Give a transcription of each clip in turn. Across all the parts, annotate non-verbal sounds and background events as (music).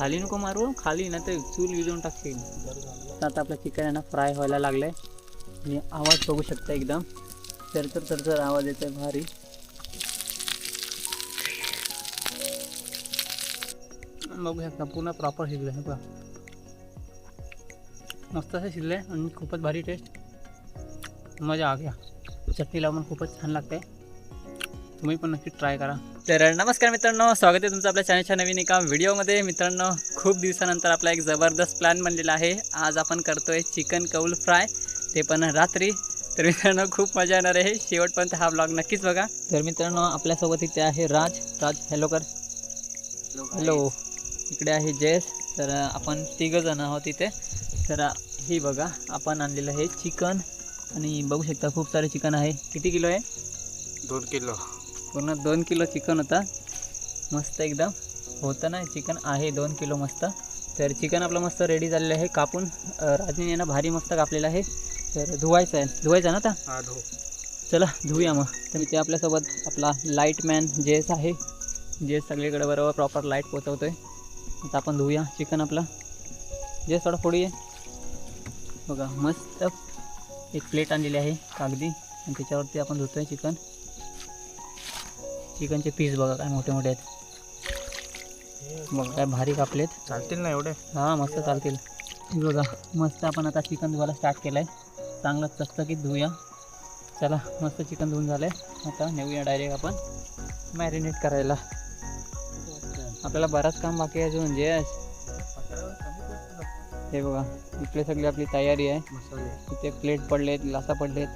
खाली नको मारू खाली ना ते चूल विजवून टाकशील तर आता आपलं चिकन आहे ना फ्राय व्हायला लागलंय. आणि आवाज बघू शकता एकदम. चरचर चरचर आवाज येतोय भारी. बघू शकता पूर्ण प्रॉपर शिजलं आहे बघा मस्त असं शिजलं आहे आणि खूपच भारी टेस्ट मजा आ गया. चटणी लावून खूपच छान लागते तुम्ही पण नक्की ट्राय करा. तर नमस्कार मित्रांनो स्वागत आहे तुमचं आपल्या चॅनलच्या नवीन एका व्हिडिओमध्ये मित्रांनो खूप दिवसानंतर आपला एक जबरदस्त प्लॅन बनलेला आहे. आज आपण करतोय चिकन कौल फ्राय ते पण रात्री. तर मित्रांनो खूप मजा येणार आहे. शेवटपर्यंत हा ब्लॉग नक्कीच बघा. तर मित्रांनो आपल्यासोबत इथे आहे राज. राज हॅलो कर. हॅलो इकडे आहे जयस तर आपण तिघं जण आहोत इथे. तर ही बघा आपण आणलेलं आहे चिकन आणि बघू शकता खूप सारे चिकन आहे. किती किलो आहे? दोन किलो. पूर्ण दोन किलो चिकन होता. मस्त एकदम. होतं ना चिकन आहे दोन किलो मस्त. तर चिकन आपलं मस्त रेडी झालेलं आहे. कापून अं, राजूने ना भारी मस्त कापलेलं आहे. तर धुवायचं आहे. धुवायचं ना आता? हा धो. चला धुऊया मग. तर ते आपल्यासोबत आपला लाइट मॅन जेस आहे. जेस सगळीकडे बरोबर प्रॉपर लाइट पोचवतो आहे आता आपण धुऊया चिकन आपलं. जेस थोडा फोडी आहे बघा मस्त एक प्लेट आणलेली आहे कागदी. आणि त्याच्यावरती आपण धुतोय चिकन. चिकनचे पीस बघा काय मोठे मोठे आहेत. बघा काय भारी कापलेत. चालतील ना एवढे? हां मस्त चालतील. बघा मस्त आपण आता चिकन धुवायला स्टार्ट केलं आहे चांगलं चकचकीत धुऊया. चला मस्त चिकन धुवून झालं आहे आता नेऊया डायरेक्ट आपण मॅरिनेट करायला. आपल्याला बराच काम बाकी आहे अजून जे हे बघा इकडे सगळी आपली तयारी आहे. इथे प्लेट पडलेत ग्लासा पडलेत.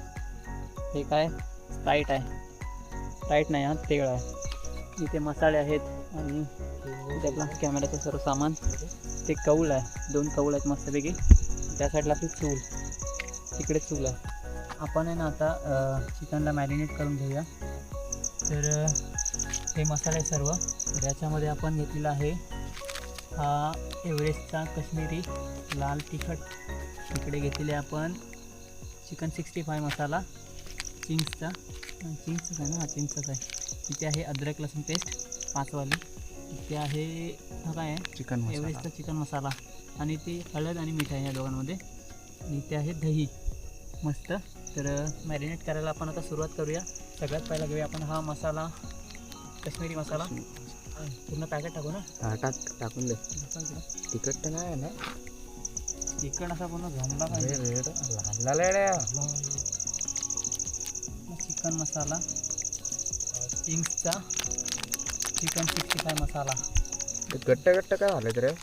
हे काय? स्प्राईट आहे. टाईट नाही हा तेळ आहे. इथे मसाले आहेत आणि त्यातला कॅमेऱ्याचं सर्व सामान. ते कौल आहे दोन कौल आहेत मस्तपैकी. त्या साईडला ती चूल. तिकडे चूल आहे. आपण आहे ना आता चिकनला मॅरिनेट करून घेऊया. तर हे मसाले सर्व. तर याच्यामध्ये आपण घेतलेला आहे हा एव्हरेस्टचा कश्मीरी लाल तिखट. इकडे घेतलेले आपण चिकन सिक्स्टी फाय मसाला चिंग्सचा. चिंग्सचाच आहे ना? हा चिंग्सचाच आहे. इथे आहे अद्रक लसूण पेस्ट पाचवाली. इथे आहे हा काय आहे? Chicken masala. एव्हरेस्टचा chicken masala. आणि ते हळद आणि मीठ आहे या दोघांमध्ये. आणि इथे आहे दही. मस्त. तर मॅरिनेट करायला आपण आता सुरुवात करूया. सगळ्यात पहिला घेऊया आपण हा मसाला. काश्मीरी मसाला. पूर्ण पॅकेट टाकू ना? हा टाक टाकून दे. तिखट तर नाही आहे ना? चिकन असा पूर्ण झोंबला पाहिजे. लाल. चिकन मसाला चिंग्सचा चिकन सिक्स्टी फाय मसाला. ते गट्ट गट्ट काय झालं रे?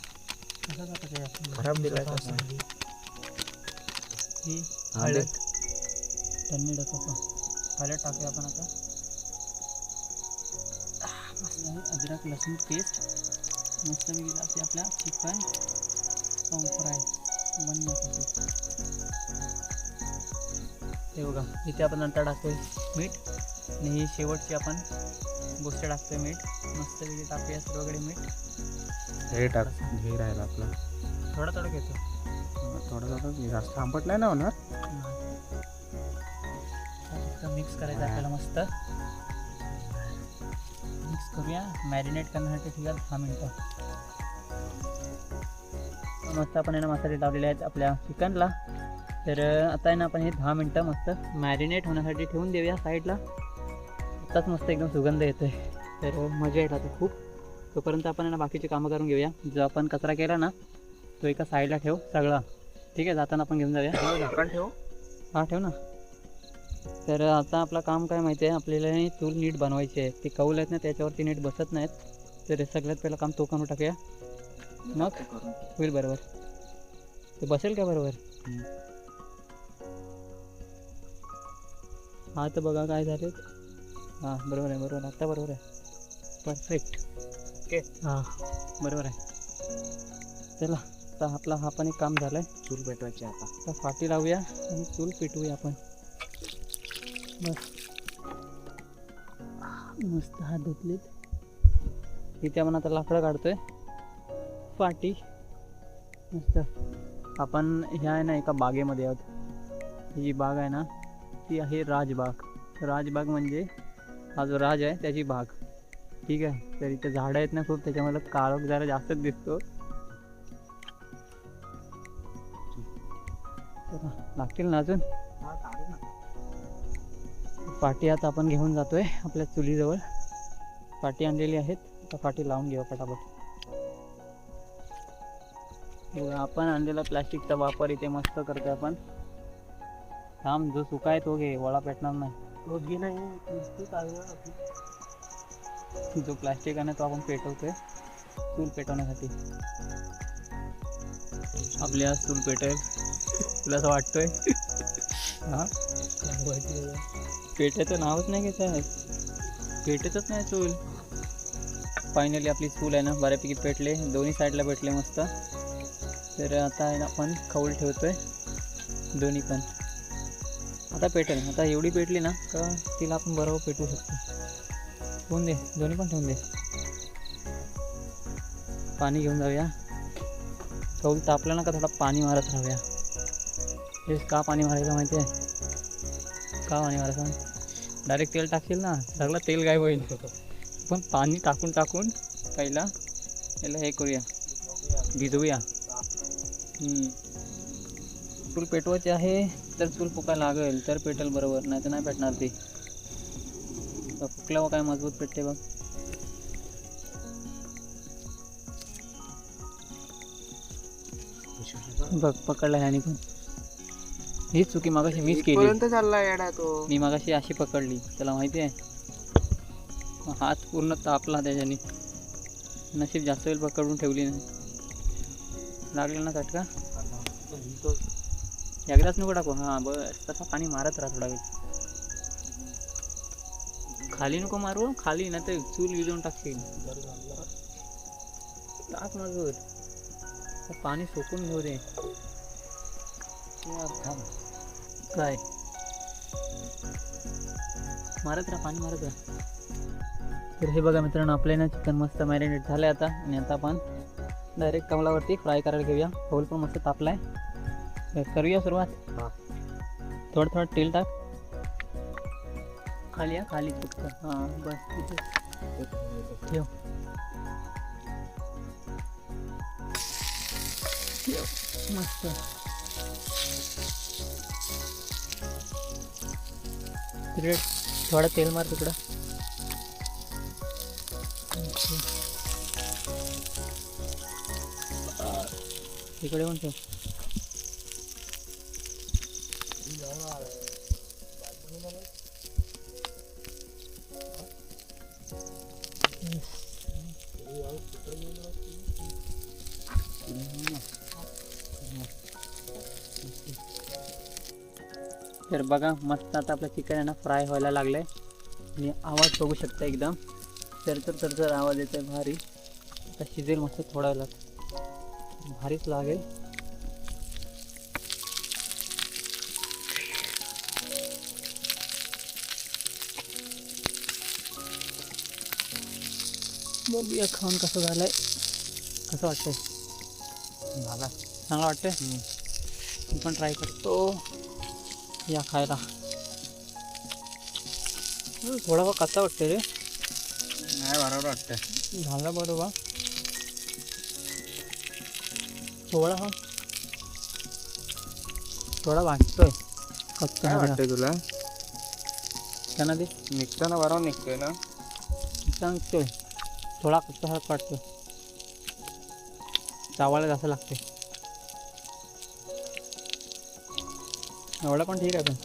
कसं जातं ते? खराब दिलाय का असं? ही हळद. हळद टाकूया आपण आता. आह, मस्त आहे. अद्रक लसूण पेस्ट. मस्त मी जाते आपल्या चिकन. फ्राय. बनण्यासाठी हे बघा इथे आपण नंतर टाकतोय मीठ. आणि ही शेवटची आपण गोष्ट टाकतोय मीठ. मस्त टाकूया सर्वकडे मीठ. हे टाक हे राहिला आपला. थोडा थोडा घेतो. थोडं थोडं जास्त आंबट नाही ना होणार मिक्स करायचं आपल्याला मस्त. मिक्स करूया. मॅरिनेट करण्यासाठी ठेवूया दहा मिनटं. मस्त आपण आहे ना मसाले लावलेले आहेत आपल्या चिकनला. तर आता आहे ना आपण हे दहा मिनटं मस्त मॅरिनेट होण्यासाठी ठेवून देऊया साईडला आत्ताच मस्त एकदम सुगंध येतोय. तर मजा येईल आता खूप. तोपर्यंत आपण आहे ना बाकीचे कामं करून घेऊया. जो आपण कचरा केला ना तो एका साईडला ठेव सगळा. ठीक आहे जाताना आपण घेऊन जाऊया. झाकण ठेव. हा ठेव ना. तर आता आपलं काम काय माहिती आहे? आपल्याला हे चूल नीट बनवायची आहे. ते कौल आहेत ना त्याच्यावरती नीट बसत नाहीत. तर हे सगळ्यात पहिलं काम तो करून टाकूया. मग? होईल बरोबर. ते बसेल का बरोबर? हा तर बघा काय झाले. हां बरोबर आहे बरोबर आहे. आता बरोबर आहे. Perfect okay. हां. बरोबर आहे. चला आता आपला हा पण एक काम झालं आहे चूल पेटवायची आता. आता फाटी लावूया आणि चूल पेटवूया आपण. बस. मस्त हात धुतलेत. इथे आपण आता लाकडं काढतोय. फाटी. मस्त. आपण ह्या आहे ना एका बागेमध्ये आहोत. ही जी बाग आहे ना ती आहे राजबाग. राजबाग म्हणजे हा जो राज आहे त्याची बाग. ठीक आहे? तर इथे झाडं आहेत ना खूप त्याच्यामध्ये काळोख जरा जास्तच दिसतो. लागतील ना अजून? पाटी आता आपण घेऊन जातोय आपल्या चुलीजवळ. पाटी आणलेली आहेत आता पाटी लावून घेऊ पटापट. आपण आणलेला प्लास्टिकचा वापर इथे मस्त करतोय आपण. थांब जो सुका आहे तो घे वळा पेटणार नाही. जो प्लास्टिक आहे ना तो आपण पेटवतोय चूल पेटवण्यासाठी. आपली आज चूल पेटेल. तुला असं वाटतंय? हा? पेटायचं नावच नाही घेत आहे. पेटतच नाही चूल. फायनली आपली चूल आहे ना बऱ्यापैकी पेटले. दोन्ही साईडला पेटले मस्त. तर आता आहे ना आपण खवल ठेवतोय. दोन्ही पण. आता पेटेल. आता एवढी पेटली ना का तिला आपण बरोबर पेटवू शकतो. ठेवून दे दोन्ही पण ठेवून दे. पाणी घेऊन जाऊया. कौल तापलं ना का थोडा पाणी मारत राहूया. हेच का पाणी मारायचं माहिती आहे? का पाणी मारायचं? डायरेक्ट तेल टाकशील ना सगळं तेल गायब होईल. पण पाणी टाकून टाकून पहिला याला हे करूया. भिजवूया. फुल पेटवायचे पेटवायची आहे. तर चूल फुकायला लागेल तर पेटेल बरोबर नाही तर नाही पेटणार ती. फुकल्यावर काय मजबूत पेटते बघ. बघ पकडला ह्याने पण. हीच चुकी मागाशी मीच केली. पर्यंत चालला येडा तो. मी मागाशी अशी पकडली त्याला माहिती आहे? हात पूर्ण तापला त्याच्याने. नशीब जास्त वेळ पकडून ठेवली नाही. लागला ना चटका एकदाच नको टाकू. हां बस. तसा पाणी मारत राहा थोडा वेळ. खाली नको मारू खाली ना तर चूल विजवून टाकशील. टाक ते पाणी सोकून घेऊ दे. काय? मारत राहा पाणी मारत राहा. तर हे बघा मित्रांनो आपले ना चिकन मस्त मॅरिनेट झालं आता. आणि आता आपण डायरेक्ट कमलावरती फ्राय करायला घेऊया. होल पण मस्त तापलाय. तर करूया सुरुवात? हा. थोडं थोडं तेल टाक. खाली या खाली फक्त. हां बस तिथे ठेव. ठेव. मस्त. तिकडे थोडं तेल मार तिकडं. पण ठेव. तर बघा मस्त आता आपलं चिकन आहे ना फ्राय व्हायला लागलं आहे आणि आवाज बघू शकता एकदम. चरचर चरचर आवाज येतो आहे भारी. आता शिजेल मस्त थोडा वेळात भारीच लागेल. बघूया खाऊन कसं झालंय. कसं वाटतंय? झाला चांगलं वाटतंय? मी पण ट्राय करतो. या खायला थोडा कसा वाटतं रे नाही बरोबर वाटतं झाला बरोबर थोडा हा थोडा वाटतोय कच्चा. वाटतंय तुला त्यांना ते निघताना बरोबर निघतोय ना सांगतोय थोडा कच्चा वाटतोय चावायला जास्त लागते एवढा पण ठीक आहे पण.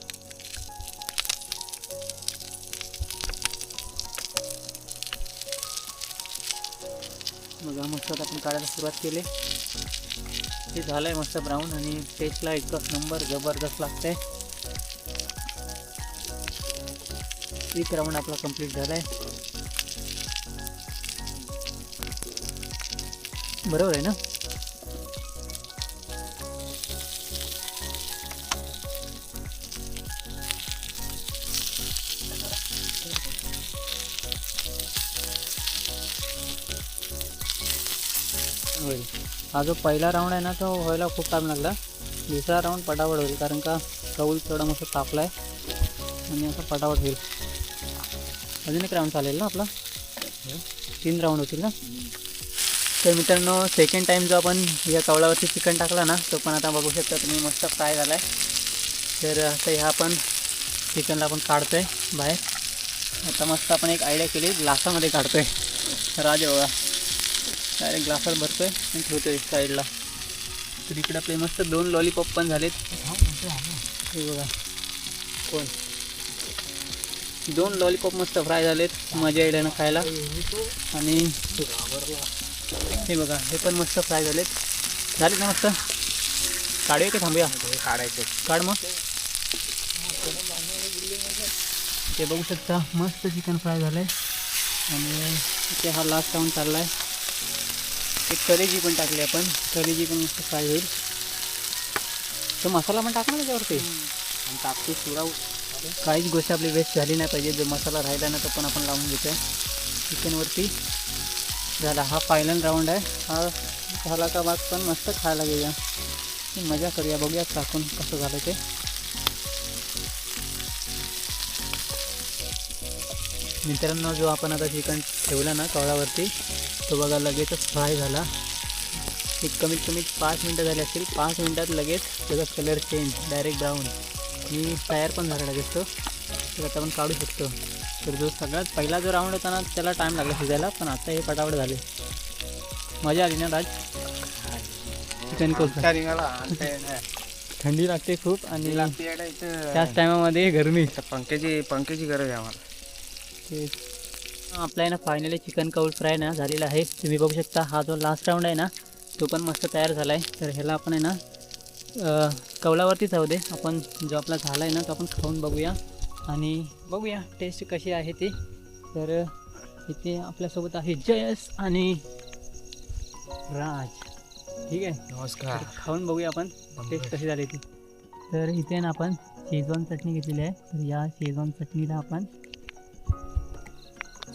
बघा मस्त आपण काढायला सुरुवात केली. ते झालंय मस्त ब्राऊन आणि टेस्टला एकच नंबर जबरदस्त लागते एक राऊंड आपला कंप्लीट झालाय. बरोबर आहे ना? होईल. हा जो पहिला राऊंड आहे ना तो व्हायला खूप टाईम लागला. दुसरा राऊंड पटापट होईल कारण का कौल थोडा मस्त तापला आहे आणि असं पटापट होईल. अजून एक राऊंड चालेल ना आपला? तीन राऊंड होतील ना? तर मित्रांनो सेकंड टाईम जो आपण या कवळावरती चिकन टाकला ना तो पण आता बघू शकता तुम्ही मस्त फ्राय झाला आहे तर आता ह्या आपण चिकनला आपण काढतो आहे बाहेर. आता मस्त आपण एक आयडिया केली लासामध्ये काढतो आहे राज बघा डायरेक्ट ग्लासात भरतो आहे आणि ठेवतो आहे साईडला तर इकडे आपले मस्त दोन लॉलीपॉप पण झालेत. हे बघा. कोण? दोन लॉलीपॉप मस्त फ्राय झालेत. मजा येईल ना खायला. आणि हे बघा हे पण मस्त फ्राय झालेत. झालेत ना मस्त? काढूया की थांबूया? काढायचे. काढ मग. ते बघू शकता मस्त चिकन फ्राय झालं आहे आणि इथे हा लास्ट राऊंड चालला आहे एक कलेजी पण टाकली आपण. कलेजी पण मस्त फ्राय होईल. तो मसाला पण टाकणार त्याच्यावरती? टाकतो सुरा काहीच गोष्ट आपली वेस्ट झाली नाही पाहिजे. जो मसाला राहिला ना तो पण आपण लावून घेतो चिकनवरती झाला हा फायनल राऊंड आहे. हा झाला का बाद पण मस्त खायला घेऊया मजा करूया. बघूया टाकून कसं झालं ते. मित्रांनो जो आपण आता चिकन ठेवला ना कवळावरती तो बघा लगेचच फ्राय झाला. एक कमीत कमी पाच मिनटं झाली असतील. पाच मिनटात लगेच त्याचा कलर चेंज डायरेक्ट ब्राऊन आणि तयार पण झाला लगेच तो. तर आता आपण काढू शकतो. तर जो सगळ्यात पहिला जो राऊंड होता ना त्याला टाईम लागला शिजायला. पण आता हे पटापट झाले. मजा आली ना राज? चिकन निघाला थंडी लागते खूप आणि त्याच टायमामध्ये गरमी. पंख्याची पंख्याची गरज आहे आम्हाला. तेच. आपला आहे ना फायनली चिकन कौल फ्राय ना झालेला आहे. तुम्ही बघू शकता हा जो लास्ट राऊंड आहे ना तो पण मस्त तयार झाला आहे तर ह्याला आपण आहे ना कौलावरतीच राहू दे. आपण जो आपला झाला आहे ना तो आपण खाऊन बघूया. आणि बघूया टेस्ट कशी आहे ती. तर इथे आपल्यासोबत आहे जयस आणि राज. ठीक आहे? नमस्कार. खाऊन बघूया आपण टेस्ट कशी झाली ती. तर इथे ना आपण शेजवान चटणी घेतलेली आहे. तर या शेजवान चटणीला आपण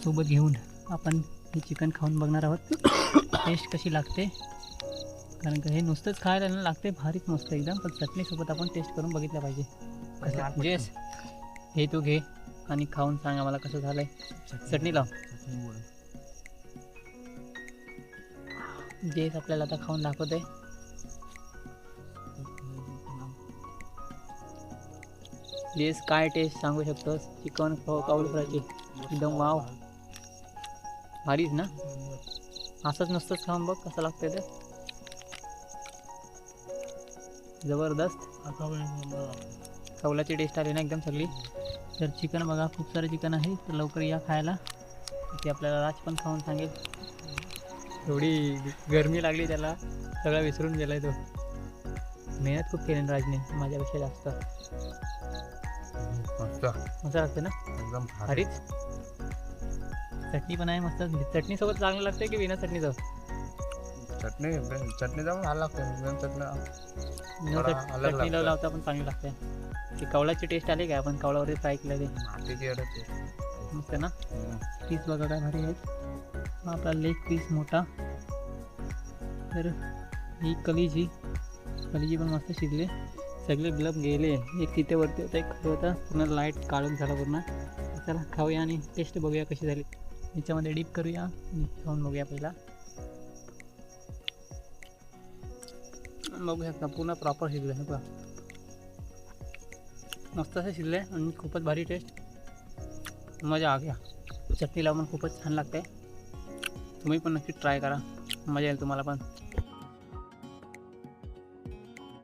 सोबत घेऊन आपण हे चिकन खाऊन बघणार आहोत. (coughs) टेस्ट कशी लागते? कारण का हे नुसतंच खायला ना लागते भारीच मस्त एकदम. पण चटणीसोबत आपण टेस्ट करून बघितलं पाहिजे. कसं जेस हे तू घे आणि खाऊन सांग आम्हाला कसं झालंय. चटणी लाव. जेस आपल्याला आता खाऊन दाखवते जेस काय टेस्ट सांगू शकतोस? चिकन काऊल फ्रायची एकदम वाव भारीच ना? असंच नुसतंच खाऊन बघ कसं लागतंय ते. जबरदस्त. कौलाची टेस्ट आली ना एकदम सगळी. तर चिकन बघा खूप सारं चिकन आहे. तर लवकर या खायला. ते आपल्याला राज पण खाऊन सांगेल. एवढी गरमी लागली त्याला. सगळं विसरून गेलाय तो. मेहनत खूप केली ना राजने माझ्यापेक्षा जास्त. मस्त. मस्त लागते ना? एकदम हरीच चटणी पण आहे मस्त. चटणी सोबत चांगलं लागते की बिना चटणीचं? चटणी चटणी जाऊन आला लागते. चटणी चटणी पण चांगली लागते ती कवळाची टेस्ट आली काय आपण कवळावरती फ्राय केलं ते. मस्त ना. पीस बघा काय भारी आहेत. हा आपला लेग पीस मोठा. तर ही कलीजी कलीजी पण मस्त शिजले. सगळे ग्लब गेले. एक तिथे वरती होता एक खाली होता. पूर्ण लाइट काळून झाला पूर्ण. चला खाऊया आणि टेस्ट बघूया कशी झाली. याच्यामध्ये डीप करूया. आणि खाऊन बघूया पहिला. बघू पूर्ण प्रॉपर शिजलं आहे बघा. मस्त से शिजलं खूपच भारी टेस्ट मज़ा आ गया. चटणी लावून खूपच छान लागते. तुम्ही पण नक्की ट्राय करा. मज़ा येईल तुम्हारा पण.